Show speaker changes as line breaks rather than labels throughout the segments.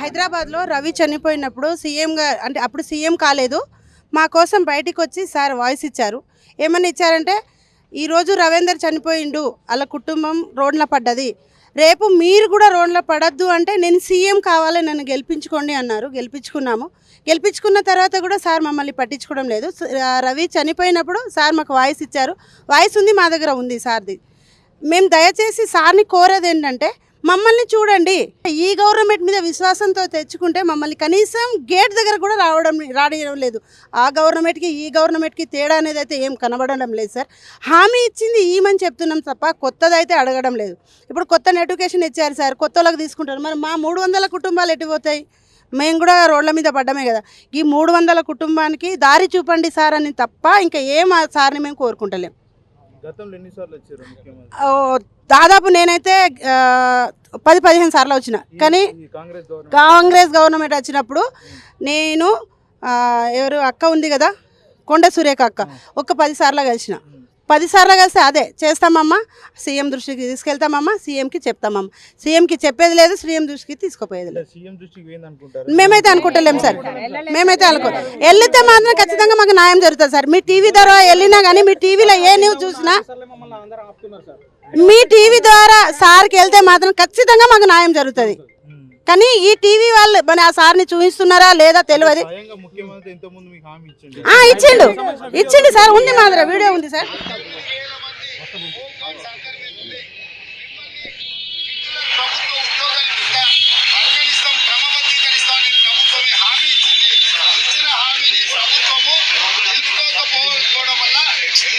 హైదరాబాద్లో రవి చనిపోయినప్పుడు సీఎంగా అంటే అప్పుడు సీఎం కాలేదు. మా కోసం బయటికి వచ్చి సార్ వాయిస్ ఇచ్చారు. ఏమని ఇచ్చారంటే ఈరోజు రవీందర్ చనిపోయిండు వాళ్ళ కుటుంబం రోడ్ల పడ్డది. రేపు మీరు కూడా రోడ్ల పడద్దు అంటే నేను సీఎం కావాలి నన్ను గెలిపించుకోండి అన్నారు. గెలిపించుకున్నాము. గెలిపించుకున్న తర్వాత కూడా సార్ మమ్మల్ని పట్టించుకోవడం లేదు. రవి చనిపోయినప్పుడు సార్ మాకు వాయిస్ ఇచ్చారు. వాయిస్ ఉంది మా దగ్గర ఉంది సార్ది. మేము దయచేసి సార్ని కోరేది ఏంటంటే మమ్మల్ని చూడండి. ఈ గవర్నమెంట్ మీద విశ్వాసంతో తెచ్చుకుంటే మమ్మల్ని కనీసం గేట్ దగ్గర కూడా రావడం రానియడం లేదు. ఆ గవర్నమెంట్కి ఈ గవర్నమెంట్కి తేడా అనేది అయితే ఏం కనబడడం లేదు సార్. హామీ ఇచ్చింది ఈమని చెప్తున్నాం తప్ప కొత్తదైతే అడగడం లేదు. ఇప్పుడు కొత్త ఎడ్యుకేషన్ ఇచ్చారు సార్ కొత్త వాళ్ళకి తీసుకుంటారు. మరి మా మూడు వందల కుటుంబాలు ఎటుపోతాయి మేము కూడా రోడ్ల మీద పడ్డమే కదా. ఈ మూడు వందల కుటుంబానికి దారి చూపండి సార్ అని తప్ప ఇంకా ఏం ఆ సార్ని మేము కోరుకుంటలేం.
గతంలో ఎన్నిసార్లు వచ్చారు ముఖ్యమంత్రి?
ఓ, దాదాపు నేనైతే ఆ, పది పదిహేను సార్లు వచ్చిన. కానీ
ఈ కాంగ్రెస్ గవర్నమెంట్
కాంగ్రెస్ గవర్నమెంట్ వచ్చినప్పుడు నేను ఆ, ఎవరు అక్క ఉంది కదా కొండ సురేఖ అక్క ఒక పది సార్లు కలిసిన. సార్లు కలిసి అదే చేస్తామమ్మా. సీఎం దృష్టికి తీసుకెళ్తామమ్మా సీఎంకి చెప్తామమ్మా. సీఎంకి చెప్పేది లేదు సీఎం దృష్టికి తీసుకుపోయేది లేదు. మేమైతే అనుకుంటలేం సార్. మేమైతే అనుకో వెళ్తే మాత్రం ఖచ్చితంగా మాకు న్యాయం జరుగుతుంది సార్. మీ టీవీ ద్వారా వెళ్ళినా కానీ మీ టీవీలో ఏ న్యూస్ చూసినా మీ టీవీ ద్వారా సార్కి వెళ్తే మాత్రం ఖచ్చితంగా మాకు న్యాయం జరుగుతుంది. కానీ ఈ టీవీ వాళ్ళు మన ఆ సార్ని చూపిస్తున్నారా లేదా తెలియదు. ఇచ్చిండు. ఇచ్చిండు. సార్ ఉంది మా దగ్గర వీడియో ఉంది సార్.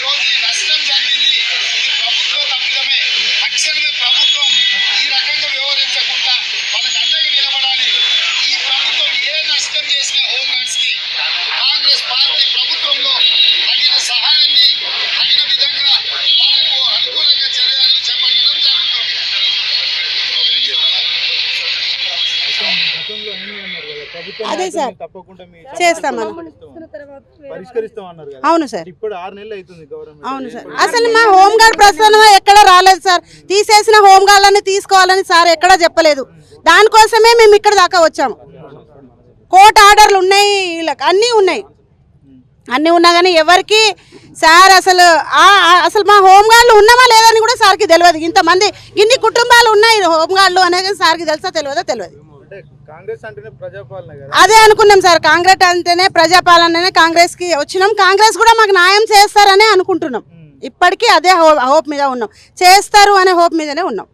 ప్రభుత్వ ఉద్యోగాలు
అదే సార్.
తప్పకుండా మీ
చేస్తామని.
పరిష్కరిస్తాం. అన్నారు కదా.
అవును సార్.
ఇప్పుడు ఆరు నెలలు అవుతుంది గవర్నమెంట్.
అవును సార్. అసలు మా హోమ్ గార్డ్ ప్రస్థానం ఎక్కడ రాలేదు సార్. తీసేసిన హోమ్ గార్డులని తీసుకోవాలని సార్ ఎక్కడా చెప్పలేదు. దానికోసమే మేము ఇక్కడ దాకా వచ్చాము. కోర్టు ఆర్డర్లు ఉన్నాయి వీళ్ళకి. అన్నీ ఉన్నాయి. అన్నీ ఉన్నా కానీ ఎవరికి సార్ అసలు అసలు మా హోమ్ గార్డులు ఉన్నామా లేదని కూడా సార్కి తెలియదు. ఇంతమంది ఇన్ని కుటుంబాలు ఉన్నాయి హోమ్ గార్డులు అనేది సార్కి తెలుసా తెలియదో తెలియదు.
కాంగ్రెస్
అదే అనుకున్నాం సార్. కాంగ్రెస్ అంటేనే ప్రజాపాలననే కాంగ్రెస్కి వచ్చినాం. కాంగ్రెస్ కూడా మాకు న్యాయం చేస్తారనే అనుకుంటున్నాం. ఇప్పటికీ అదే హో- హోప్ మీద ఉన్నాం. చేస్తారు అనే హోప్ మీదనే ఉన్నాం.